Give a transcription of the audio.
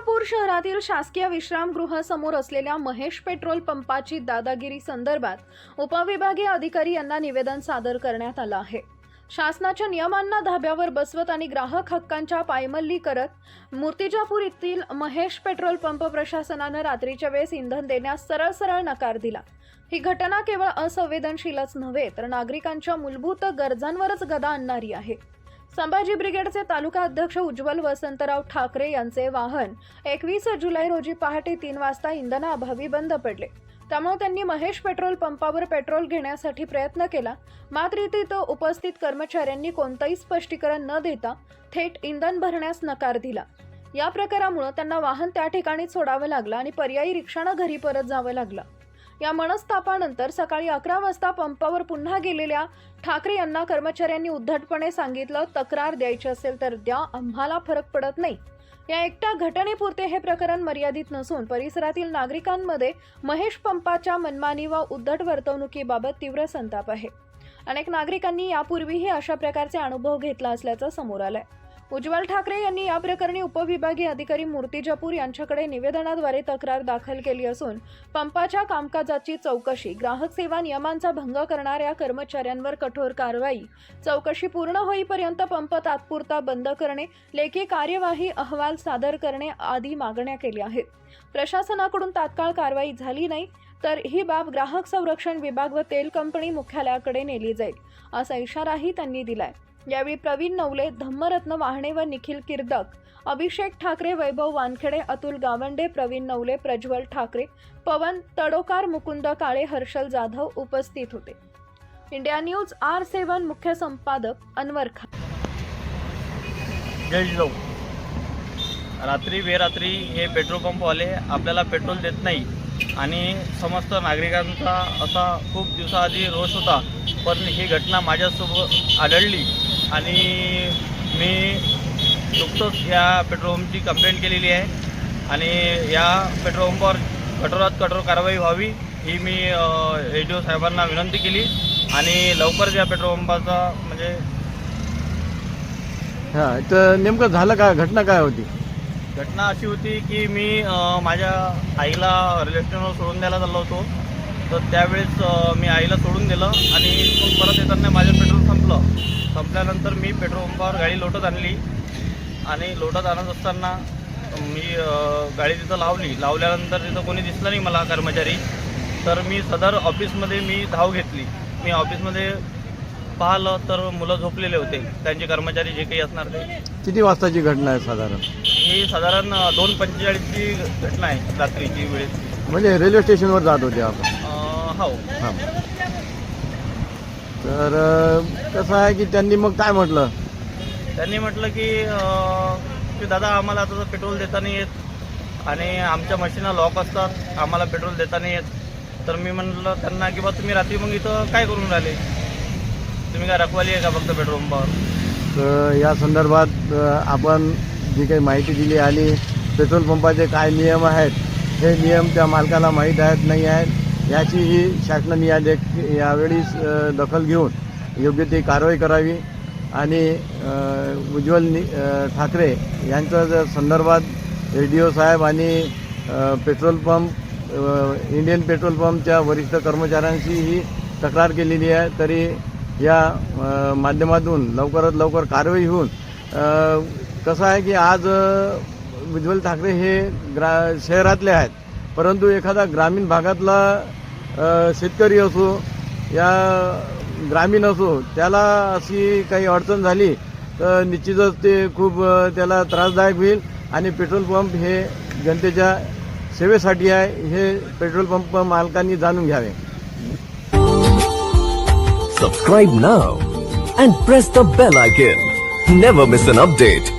मूर्तिजापूर शहरातील शासकीय विश्रामगृहासमोर असलेल्या महेश पेट्रोल पंपाची दादागिरी संदर्भात उपविभागीय अधिकारी यांना निवेदन सादर करण्यात आलं आहे. शासनाच्या नियमांना धाब्यावर बसवत आणि ग्राहक हक्कांच्या पायमल्ली करत मूर्तिजापूर येथील महेश पेट्रोल पंप प्रशासनानं रात्रीच्या वेळेस इंधन देण्यास सरळ सरळ नकार दिला. ही घटना केवळ असंवेदनशीलच नव्हे तर नागरिकांच्या मूलभूत गरजांवरच गदा आणणारी आहे. संभाजी ब्रिगेडचे तालुका अध्यक्ष उज्ज्वल वसंतराव ठाकरे यांचे वाहन एकवीस जुलै रोजी पहाटे तीन वाजता इंधनाअभावी बंद पडले. त्यामुळे त्यांनी महेश पेट्रोल पंपावर पेट्रोल घेण्यासाठी प्रयत्न केला. मात्र तिथं उपस्थित कर्मचाऱ्यांनी कोणतंही स्पष्टीकरण न देता थेट इंधन भरण्यास नकार दिला. या प्रकारामुळे त्यांना वाहन त्या ठिकाणी सोडावं लागलं आणि पर्यायी रिक्षानं घरी परत जावं लागलं. या मनस्तापानंतर सकाळी अकरा वाजता पंपावर पुन्हा गेलेल्या ठाकरे यांना कर्मचाऱ्यांनी उद्धटपणे सांगितलं तक्रार द्यायची असेल तर द्या आम्हाला फरक पडत नाही. या एकट्या घटनेपुरते हे प्रकरण मर्यादित नसून परिसरातील नागरिकांमध्ये महेश पंपाच्या मनमानी व उद्धट वर्तवणुकीबाबत तीव्र संताप आहे. अनेक नागरिकांनी यापूर्वीही अशा प्रकारचे अनुभव घेतला असल्याचं समोर आलंय. उज्ज्वल ठाकरे यांनी या प्रकरणी उपविभागीय अधिकारी मूर्तिजापूर यांच्याकडे निवेदनाद्वारे तक्रार दाखल केली असून पंपाच्या कामकाजाची चौकशी ग्राहक सेवा नियमांचा भंग करणाऱ्या कर्मचाऱ्यांवर कठोर कारवाई चौकशी पूर्ण होईपर्यंत पंप तात्पुरता बंद करणे लेखी कार्यवाही अहवाल सादर करणे आदी मागण्या केल्या आहेत. प्रशासनाकडून तात्काळ कारवाई झाली नाही तर ही बाब ग्राहक संरक्षण विभाग व तेल कंपनी मुख्यालयाकडे नेली जाईल असा इशाराही त्यांनी दिलाय. यावेळी प्रवीण नवले धम्मरत्न वाहणे व निखिल किर्दक अभिषेक ठाकरे वैभव वानखेडे अतुल गावंडे प्रवीण नवले प्रज्वल ठाकरे पवन तडोकार मुकुंद काळे हर्षल जाधव उपस्थित होते. इंडिया न्यूज आर सेवन मुख्य संपादक अनवर खान जय जिजाऊ. रात्री बेरात्री हे पेट्रोल पंपवाले आपल्याला पेट्रोल देत नाही आणि समस्त नागरिकांचा असा खूप दिवसाआधी रोष होता. पण ही घटना माझ्यासोबत आढळली. आणि मी नुकतंच या पेट्रोल पंपची कंप्लेंट केलेली आहे. आणि या पेट्रोल पंपावर कठोरात कठोर कारवाई व्हावी ही मी रेडिओ साहेबांना विनंती केली. आणि लवकरच या पेट्रोल पंपाचा म्हणजे हा तर नेमकं झालं काय? घटना काय होती? घटना अशी होती की मी अ, माझ्या आईला रेल्वे स्टेशनवर सोडून द्यायला चाललो होतो. तर त्यावेळेस मी आईला सोडून दिलं आणि मग परत येताना माझं पेट्रोल संपलं. संपल्यानंतर मी पेट्रोल पंपावर गाडी लोटत आणली. आणि लोटत आणत असताना मी गाडी तिथं लावली. लावल्यानंतर तिथं कोणी दिसलं नाही मला कर्मचारी. तर मी सदर ऑफिसमध्ये मी धाव घेतली. मी ऑफिसमध्ये पाहिलं तर मुलं झोपलेले होते. त्यांचे कर्मचारी जे काही असणार ते. किती वाजताची घटना आहे साधारण? ही साधारण दोन पंचेचाळीसची घटना आहे रात्रीची वेळेस. म्हणजे रेल्वे स्टेशनवर जात होते आपण. हो हा. तर अं, कसं आहे की त्यांनी मग काय म्हटलं? त्यांनी म्हटलं की अं, की दादा आम्हाला आता पेट्रोल देता नाही येत आणि आमच्या मशीना लॉक असतात आम्हाला पेट्रोल देता नाही येत. तर मी म्हटलं त्यांना की बा तुम्ही रात्री मग इथं काय करून राहिले? तुम्ही काय रखवाली आहे का फक्त पेट्रोल पंपावर? तर या संदर्भात अं, आपण जी काही माहिती दिली आणि पेट्रोल पंपाचे काय नियम आहेत हे नियम त्या मालकाला माहीत आहेत नाही आहेत. याचीही शासनाने या देख यावेळी दखल घेऊन योग्य ती कारवाई करावी. आणि उज्ज्वल नि ठाकरे यांच्या जर संदर्भात रेडिओ साहेब आणि पेट्रोल पंप इंडियन पेट्रोल पंपच्या वरिष्ठ कर्मचाऱ्यांशी ही तक्रार केलेली आहे तरी या माध्यमातून लवकरात लवकर कारवाई होऊन कसं आहे की आज उज्ज्वल ठाकरे हे ग्रा शहरातले आहेत. परंतु एखादा ग्रामीण भागातला शेतकरी असो या ग्रामीण असो त्याला अशी काही अडचण झाली तर निश्चितच ते खूप त्याला त्रासदायक होईल. आणि पेट्रोल पंप हे जनतेच्या सेवेसाठी आहे हे पेट्रोल पंप मालकांनी जाणून घ्यावे. Subscribe now and press the bell icon never miss an update